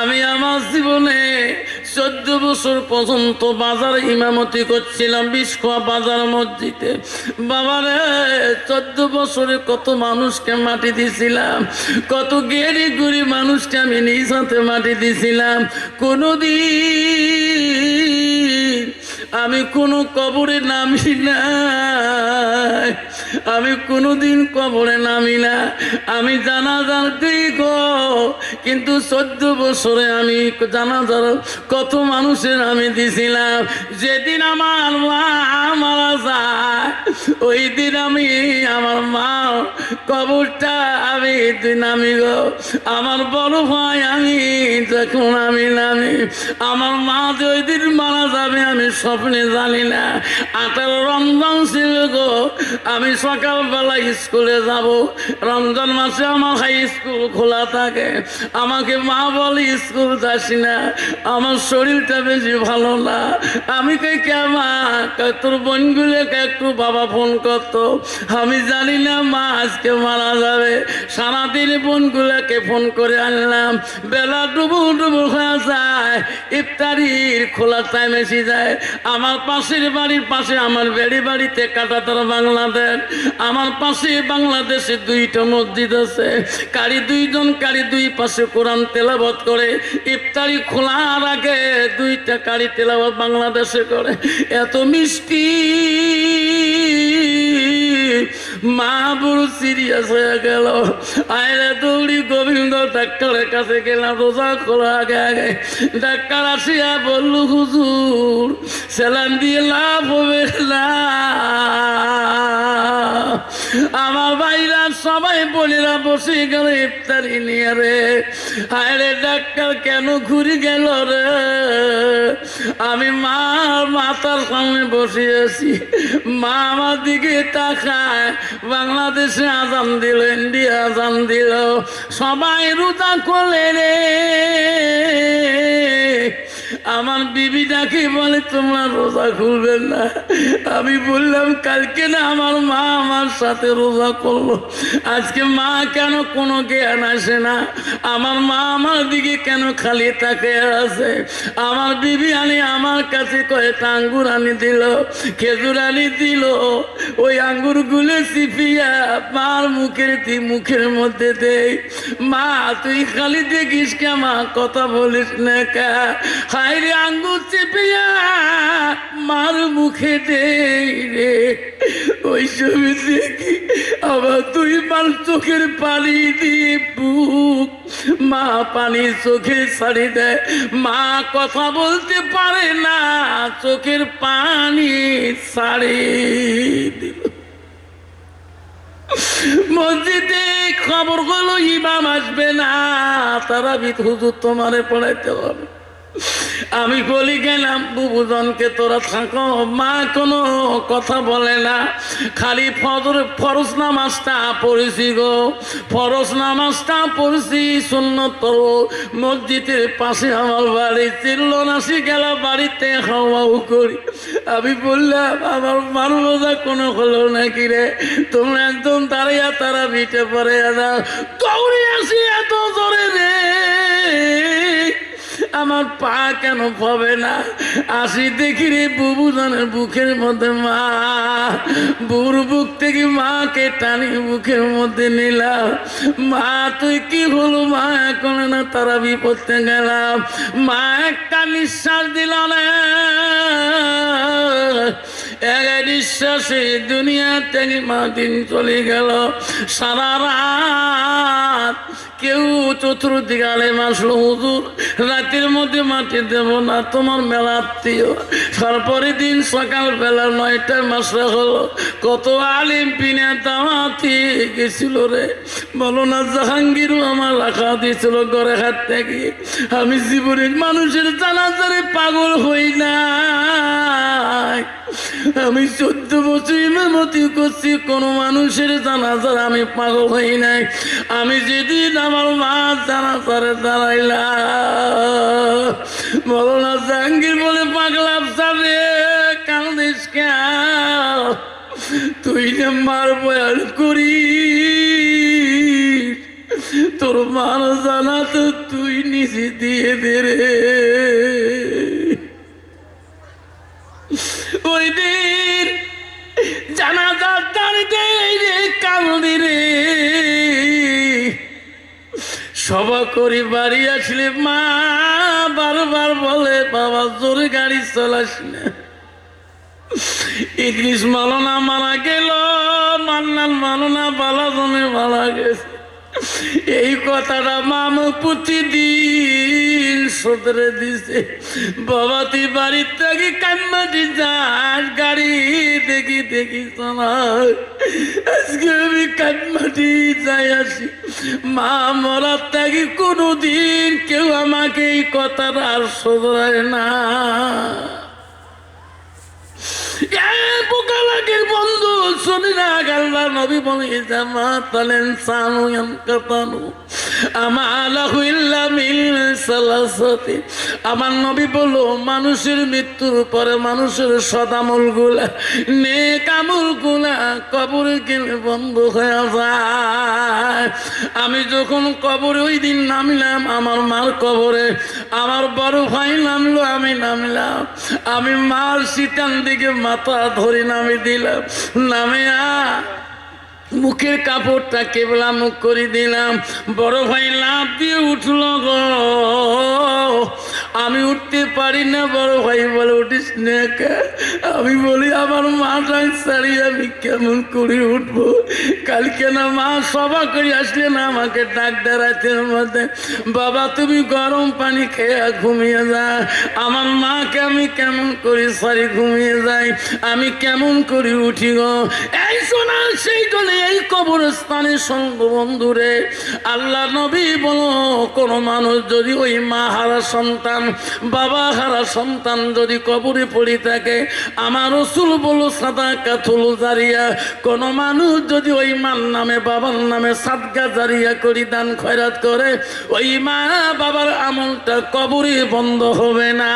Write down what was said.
আমি আমার জীবনে চোদ্দ বছর পর্যন্ত বাজার ইমামতি করছিলাম বিস্কোয়া বাজার মসজিদে। বাবারে, চোদ্দ বছরে কত মানুষকে মাটি দিছিলাম, কত গেড়ি গুড়ি মানুষকে আমি নিজ হাতে মাটি দিছিলাম। কোনোদিন আমি কোনো কবরে নামি না আমি কোনোদিন কবরে নামি না। আমি জানা জানতেই গো কিন্তু চোদ্দ বছরে আমি জানাজার কত মানুষের আমি দিছিলাম। যেদিন আমার মা মারা যায়, ওই দিন আমি আমার মা কবরটা আমি দিন আমি গো। আমার বড় ভাই আমি যখন আমি নামি, আমার মা যে ওই দিন মারা যাবে আমি স্বপ্নে জানি না। আঠারো রমজান ছিল গো, আমি সকালবেলা স্কুলে যাব, রমজান মাসে আমার হাই স্কুল খোলা থাকে। আমাকে মা বলে, স্কুল যাসি না, আমার শরীরটা বেশি ভালো না। আমি কই, কে কেমা তোর বোনগুলোকে একটু বাবা ফোন করতো? আমি জানি না, মা আজকে মারা যাবে। সারাদিন বোনগুলোকে ফোন করে আনলাম। বেলা ডুবু ডুবু হয়ে যায়, ইফতারির খোলা টাইম এসে যায়। আমার পাশের বাড়ির পাশে আমার বেড়ি বাড়িতে কাটাতার বাংলাদেশ। আমার পাশে বাংলাদেশে দুইটা মসজিদ আছে। কারি দুইজন, কারি দুই পাশে কোরআন তেলাবত করে। ইফতারি খোলার আগে দুইটা কারি তেলাবত বাংলাদেশে করে। এত মিষ্টি মা বড় সিরিয়াস হয়ে গেল। আয়রে দৌড়ি গোবিন্দ ডাক্তারের কাছে গেলাম, রোজা খোলা আগে আগে। ডাক্তার আসিয়া বললু, হুজুর স্যালান দিয়ে লাভ হবে না। আমার ভাইরা সবাই বলিরা বসে গেল ইফতারি নিয়ে রে। আরে ডাক্তার কেন ঘুরে গেল রে? আমি মা মাতার সামনে বসে আছি। মা আমার দিকে তাকায়। বাংলাদেশে আজান দিল, ইন্ডিয়া আজান দিল। সবাই রোজা করলে রে। আমার বিবিটাকে বলে, তোমরা রোজা খুলবেন না। আমি বললাম, কালকে না আমার মা আমার সাথে রোজা করল। আজকে মা কেন কোনো জ্ঞান আসে না? আমার মা আমার দিকে কেন খালি তাকে আছে? আমার বিবি আনি আমার কাছে কয়েকটা আঙ্গুর আনি দিল, খেজুর আনি দিল। ওই আঙ্গুরগুলো চিপিয়া মার মুখের তুই মুখের মধ্যে দেই। মা, তুই খালি দেখিস কে, মা, কথা বলিস না কা? হাই রে আঙ্গুর চেপিয়া মার মুখে দেই রে। ওই ছবি দেখি আবার তুই মার চোখের পানি দিয়ে বুক। মা পানি চোখে ছাড়ি দেয়। মা কথা বলতে পারে না, চোখের পানি ছাড়ি দিল। মসজিদে খবর হলো ইমাম আসবে না তারা বিত হুজুর তোমারে পড়াইতে হবে। আমি বলি গেলাম, বুবুজনকে তোরা থাকো। মা কোনো কথা বলে না। খালি ফজর, ফরজ নামাজটা পড়েছি গো। ফরজ নামাজটা পড়েছি তোর মসজিদের পাশে আমার বাড়ি। চিল্লনাসি গেল বাড়িতে হাওয়াও করি। আমি বললাম, আমার মারবোজা কোনো হলো নাকি রে? তোমরা একদম দাঁড়িয়ে তারা বিটে পড়ে যাও। দৌড়ে আসি এত জোরে রে। আমার পা কেন পাবে না? আসি দেখি রে বুবুদানের বুকের মধ্যে মা। বুর বুক থেকে মাকে টানি বুকের মধ্যে নিলাম। মা, তুই কি হলো মা? এখন না তারা বিপদে গেলাম। মা, একটা নিঃশ্বাস দিল না এক নিঃশ্বাসে দুনিয়া থেকে মা দিন চলে গেল। সারা রাত কেউ চতুর্দিকে আলেম আসলো, হুজুর, রাতের মধ্যে মাটি দেব না, তোমার মেলা আত্মীয়। তারপরে দিন সকাল বেলা নয়টায় মাসে হলো। কত আলিম পিনে দামাতি গেছিল রে। বলো না, জাহাঙ্গীরও আমার রাখা দিয়েছিল ঘরে হাত থেকে। আমি জীবনের মানুষের জানাজারে পাগল হই না। আমি চোদ্দ বছর ইমামতি করছি, কোনো মানুষের জানাজার আমি পাগল হই নাই। আমি যেদিন আমার মা জানাজারে দাঁড়াইলাম বলো না জাহাঙ্গীর বলে পাগলাম সারে কান্দিস কেন? তুই যে মার বয়ান করি তোর মার জানা তো তুই নিচে দিয়ে দে রে। করি বাড়ি আসলে মা বারবার বলে, বাবা, জোরে গাড়ি চলাস না। ইংলিশ মালনা মারা গেল, মান্নান মালনা বালা জমে মারা গেছে। এই কথাটা মামু পুতি প্রতিদিন সদরে দিছে বাবা তুই বাড়ির থেকে কান্নাটি যাস গাড়ি দেখি দেখি চালাই আজকে আমি কান্নাটি যাই আসি। মা মরার থেকে কোনোদিন কেউ আমাকে এই কথাটা আর শোধরায় না। পোকালাকের বন্ধু, শুনি না গাল্লা নবী বলে জামা তালেন সানু এম কাতানু। আমার নবী বলো মানুষের মৃত্যুর পরে মানুষের সদামলগুলা নে কামলগুলা কবরে গেলে বন্ধ হয়ে যায়। আমি যখন কবরে ওই দিন নামিলাম, আমার মার কবরে, আমার বড় ভাই নামলো, আমি নামলাম। আমি মার শীতান দিকে মাথা ধরে নামি দিলাম। নামে আ মুখের কাপড়টা কেবলা মুখ করে দিলাম। বড় ভাই লাভ দিয়ে উঠল গো। আমি উঠতে পারি না, বড় ভাই বলে উঠিস? আমি বলি, আমার মা মাটা ছাড়িয়ে আমি কেমন করে উঠবো? কালকে না মা সভা করে আসলে না আমাকে ডাক রাতের মধ্যে বাবা, তুমি গরম পানি খেয়ে ঘুমিয়ে যা আমার মাকে আমি কেমন করে সারি ঘুমিয়ে যাই? আমি কেমন করে উঠি গো? এই শোনা, সেই জন্য এই কবরস্থানে সঙ্গ বন্ধুরে, আল্লাহ নবী বলো, কোনো মানুষ যদি ওই মা হারা সন্তান বাবা হারা সন্তান যদি কবরে পড়ে থাকে, আমার রসুল বলো সাদা কাথুল জারিয়া, কোন মানুষ যদি ওই মান নামে, বাবার নামে সাদগা জারিয়া করি, দান খয়রাত করে, ওই মা বাবার আমলটা কবরে বন্ধ হবে না।